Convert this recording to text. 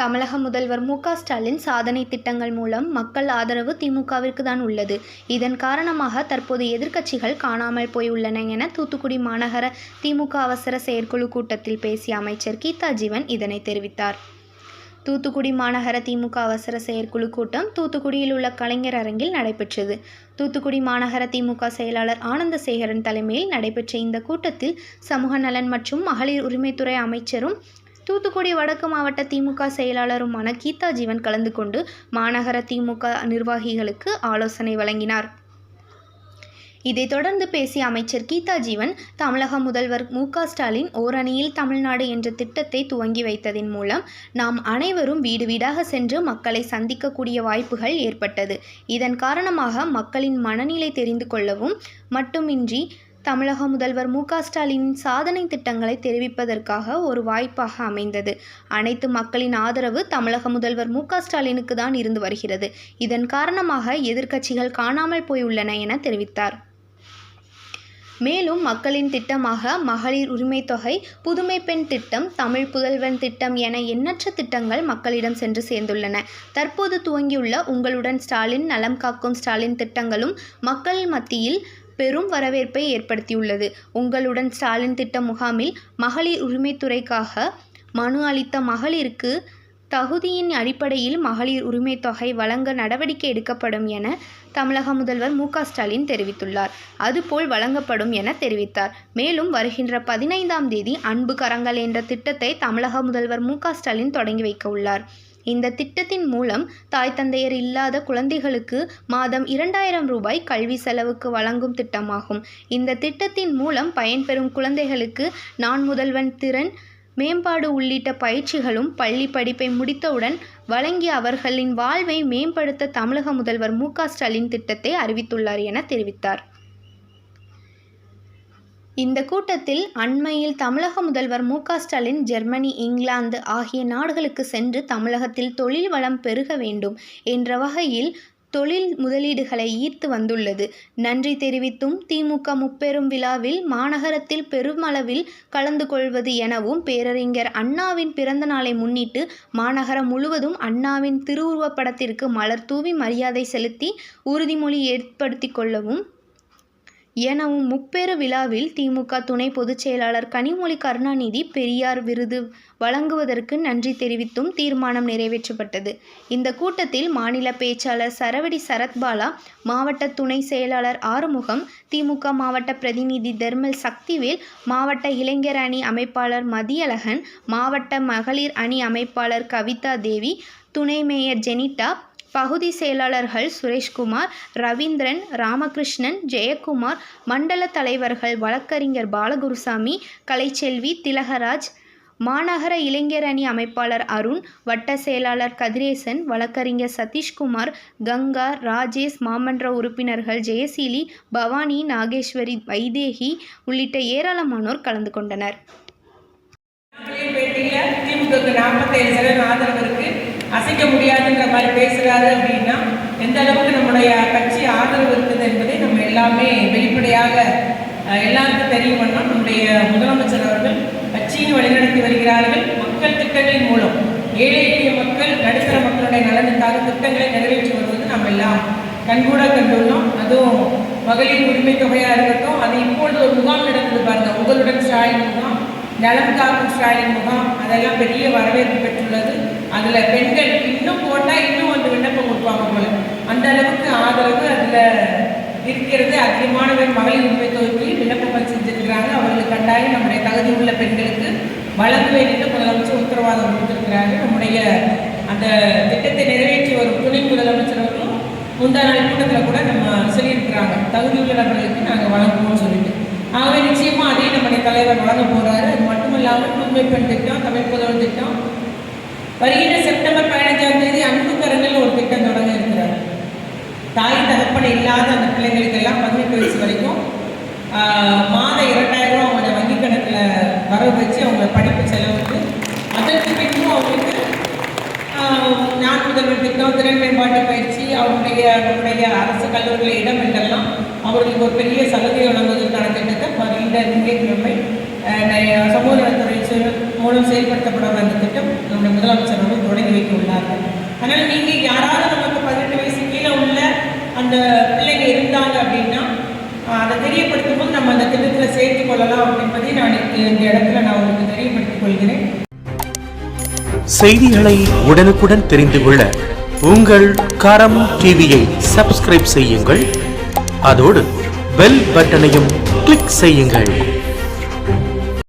தமிழக முதல்வர் மு க ஸ்டாலின் சாதனை திட்டங்கள் மூலம் மக்கள் ஆதரவு திமுகவிற்கு தான் உள்ளது. இதன் காரணமாக தற்போது எதிர்க்கட்சிகள் காணாமல் போய் உள்ளன என தூத்துக்குடி மாநகர திமுக அவசர செயற்குழு கூட்டத்தில் பேசிய அமைச்சர் கீதா ஜீவன் இதனை தெரிவித்தார். தூத்துக்குடி மாநகர திமுக அவசர செயற்குழு கூட்டம் தூத்துக்குடியில் உள்ள கலைஞர் அரங்கில் நடைபெற்றது. தூத்துக்குடி மாநகர திமுக செயலாளர் ஆனந்தசேகரன் தலைமையில் நடைபெற்ற இந்த கூட்டத்தில் சமூக நலன் மற்றும் மகளிர் உரிமைத்துறை அமைச்சரும் தூத்துக்குடி வடக்கு மாவட்ட திமுக செயலாளருமான கீதா ஜீவன் கலந்து கொண்டு மாநகர திமுக நிர்வாகிகளுக்கு ஆலோசனை வழங்கினார். இதைத் தொடர்ந்து பேசிய அமைச்சர் கீதா ஜீவன் தமிழக முதல்வர் மு ஸ்டாலின் ஓரணியில் தமிழ்நாடு என்ற திட்டத்தை துவங்கி வைத்ததன் மூலம் நாம் அனைவரும் வீடு வீடாக சென்று மக்களை சந்திக்கக்கூடிய வாய்ப்புகள் ஏற்பட்டது. இதன் காரணமாக மக்களின் மனநிலை தெரிந்து கொள்ளவும் மட்டுமின்றி தமிழக முதல்வர் மு ஸ்டாலின் ஸ்டாலினின் சாதனை திட்டங்களை தெரிவிப்பதற்காக ஒரு வாய்ப்பாக அமைந்தது. அனைத்து மக்களின் ஆதரவு தமிழக முதல்வர் மு ஸ்டாலினுக்கு தான் இருந்து வருகிறது. இதன் காரணமாக எதிர்க்கட்சிகள் காணாமல் போயுள்ளன என தெரிவித்தார். மேலும் மக்களின் திட்டமாக மகளிர் உரிமை தொகை புதுமை பெண் திட்டம் தமிழ் புதல்வன் திட்டம் என எண்ணற்ற திட்டங்கள் மக்களிடம் சென்று சேர்ந்துள்ளன. தற்போது துவங்கியுள்ள உங்களுடன் ஸ்டாலின் நலம் காக்கும் ஸ்டாலின் திட்டங்களும் மக்கள் மத்தியில் பெரும் வரவேற்பை ஏற்படுத்தியுள்ளது. உங்களுடன் ஸ்டாலின் திட்ட முகாமில் மகளிர் உரிமைத்துறைக்காக மனு அளித்த மகளிருக்கு தகுதியின் அடிப்படையில் மகளிர் உரிமை தொகை வழங்க நடவடிக்கை எடுக்கப்படும் என தமிழக முதல்வர் மு ஸ்டாலின் தெரிவித்துள்ளார். அதுபோல் வழங்கப்படும் என தெரிவித்தார். மேலும் வருகின்ற பதினைந்தாம் தேதி அன்பு கரங்கள் என்ற திட்டத்தை தமிழக முதல்வர் மு ஸ்டாலின் தொடங்கி வைக்க உள்ளார். இந்த திட்டத்தின் மூலம் தாய் தந்தையர் இல்லாத குழந்தைகளுக்கு மாதம் இரண்டாயிரம் ரூபாய் கல்வி செலவுக்கு வழங்கும் திட்டமாகும். இந்த திட்டத்தின் மூலம் பயன்பெறும் குழந்தைகளுக்கு நான் முதல்வன் திறன் மேம்பாடு உள்ளிட்ட பயிற்சிகளும் பள்ளி படிப்பை முடித்தவுடன் வழங்கி அவர்களின் வாழ்வை மேம்படுத்த தமிழக முதல்வர் மு க ஸ்டாலின் திட்டத்தை அறிவித்துள்ளார் என தெரிவித்தார். இந்த கூட்டத்தில் அண்மையில் தமிழக முதல்வர் மு ஸ்டாலின் ஜெர்மனி இங்கிலாந்து ஆகிய நாடுகளுக்கு சென்று தமிழகத்தில் தொழில் வளம் பெருக வேண்டும் என்ற வகையில் தொழில் முதலீடுகளை ஈர்த்து வந்துள்ளது. நன்றி தெரிவித்தும் திமுக முப்பெரும் விழாவில் மாநகரத்தில் பெருமளவில் கலந்து கொள்வது எனவும் பேரறிஞர் அண்ணாவின் பிறந்த நாளை முன்னிட்டு மாநகரம் முழுவதும் அண்ணாவின் திருவுருவப் படத்திற்கு மலர் தூவி மரியாதை செலுத்தி உறுதிமொழி ஏற்படுத்தி கொள்ளவும் எனவும் முப்பெரு விழாவில் திமுக துணை பொதுச் செயலாளர் கனிமொழி கருணாநிதி பெரியார் விருது வழங்குவதற்கு நன்றி தெரிவித்தும் தீர்மானம் நிறைவேற்றப்பட்டது. இந்த கூட்டத்தில் மாநில பேச்சாளர் சரவடி சரத்பாலா மாவட்ட துணை செயலாளர் ஆறுமுகம் திமுக மாவட்ட பிரதிநிதி தர்மல் சக்திவேல் மாவட்ட இளைஞர் அணி அமைப்பாளர் மதியழகன் மாவட்ட மகளிர் அணி அமைப்பாளர் கவிதா தேவி துணை மேயர் ஜெனிட்டா பகுதி செயலாளர்கள் சுரேஷ்குமார் ரவீந்திரன் ராமகிருஷ்ணன் ஜெயக்குமார் மண்டல தலைவர்கள் வழக்கறிஞர் பாலகுருசாமி கலைச்செல்வி திலகராஜ் மாநகர இளைஞர் அணி அமைப்பாளர் அருண் வட்ட செயலாளர் கதிரேசன் வழக்கறிஞர் சதீஷ்குமார் கங்கா ராஜேஷ் மாமன்ற உறுப்பினர்கள் ஜெயசீலி பவானி நாகேஸ்வரி வைதேகி உள்ளிட்ட ஏராளமானோர் கலந்து கொண்டனர். அசைக்க முடியாதுன்ற மாதிரி பேசுகிறாரு அப்படின்னா எந்த அளவுக்கு நம்முடைய கட்சி ஆதரவு இருக்குது என்பதை நம்ம எல்லாமே வெளிப்படையாக அஹ், எல்லாருக்கும் தெரியும் பண்ணால் நம்முடைய முதலமைச்சர் அவர்கள் கட்சியை வழிநடத்தி வருகிறார்கள். மக்கள் திட்டங்களின் மூலம் ஏழை எளிய மக்கள் நடுத்தர மக்களுடைய நலனுக்காக திட்டங்களை நிறைவேற்றி வருவது நம்ம எல்லாம் கண்கூட கண்டுள்ளோம். அதுவும் மகளிர் உரிமை தொகையாக இருக்கட்டும் அது இப்பொழுது ஒரு முகாம் நடந்தது பாருங்க. உங்களுடன் ஸ்டாலின் முகாம் நலம் காக்கும் ஸ்டாலின் முகாம் அதெல்லாம் பெரிய வரவேற்பு பெற்றுள்ளது. அதில் பெண்கள் இன்னும் போட்டால் இன்னும் வந்து விண்ணப்பம் கொடுப்பாங்க போல. அந்த அளவுக்கு ஆதரவு அதில் இருக்கிறது அதிகமானவர் மகளிர் உரிமை தொகைக்கு விண்ணப்பம் செஞ்சிருக்கிறாங்க. அவர்களுக்கு கண்டாயம் நம்முடைய தகுதி உள்ள பெண்களுக்கு வழங்க வேண்டும் முதலமைச்சர் உத்தரவாதம் கொடுத்திருக்கிறாங்க நம்முடைய அந்த திட்டத்தை நிறைவேற்றி வரும் துணை முதலமைச்சர் அவர்களும் முந்தா நாள் கூட்டத்தில் கூட நம்ம சொல்லியிருக்கிறாங்க. தகுதி உள்ளவர்களுக்கு நாங்கள் வழங்குவோம்னு சொல்லிட்டு. ஆகவே நிச்சயமா அதே நம்முடைய தலைவர் வழங்க போறாரு. அது மட்டும் இல்லாமல் புதுமை பெண் திட்டம் தமிழ் புதல்வன் திட்டம் வருகிற செப்டம்பர் பதினஞ்சாம் தேதி அன்பு கரங்கள் ஒரு திட்டம் தொடங்க இருக்கிறார். தாய் தகப்பன் இல்லாத அந்த பிள்ளைங்களுக்கெல்லாம் பதினெட்டு வயசு வரைக்கும் மாத மாதம் இரண்டாயிரம் ரூபா அவங்க வங்கி கணக்கில் வரவு வச்சு அவங்க படிப்பு செலவுக்கு அதற்கு பின்பும் அவங்களுக்கு நான் முதல்வர் திட்டம் திறன் மேம்பாட்டு பயிற்சி அவருடைய நம்முடைய அரசு கல்லூரியில் இடம் என்றெல்லாம் அவர்களுக்கு ஒரு பெரிய சலுகை வழங்குவதற்கான திட்டத்தை வருகின்ற திங்கட்கிழமை மூலம் செயல்படுத்தப்படாத அந்த திட்டம் நம்முடைய முதலமைச்சர் அவர்கள் தொடங்கி வைக்க உள்ளார்கள் அதனால் நீங்கள் யாராவது நமக்கு பதினெட்டு வயசு கீழே உள்ள அந்த பிள்ளைங்க இருந்தாங்க அப்படின்னா அதை தெரியப்படுத்தும் போது நம்ம அந்த திட்டத்தில் சேர்த்து கொள்ளலாம் என்பதை நான் இந்த இடத்துல நான் உங்களுக்கு தெரியப்படுத்திக் கொள்கிறேன். செய்திகளை உடனுக்குடன் தெரிந்து கொள்ள உங்கள் கரம் டிவியை சப்ஸ்கிரைப் செய்யுங்கள். அதோடு பெல் பட்டனையும் கிளிக் செய்யுங்கள்.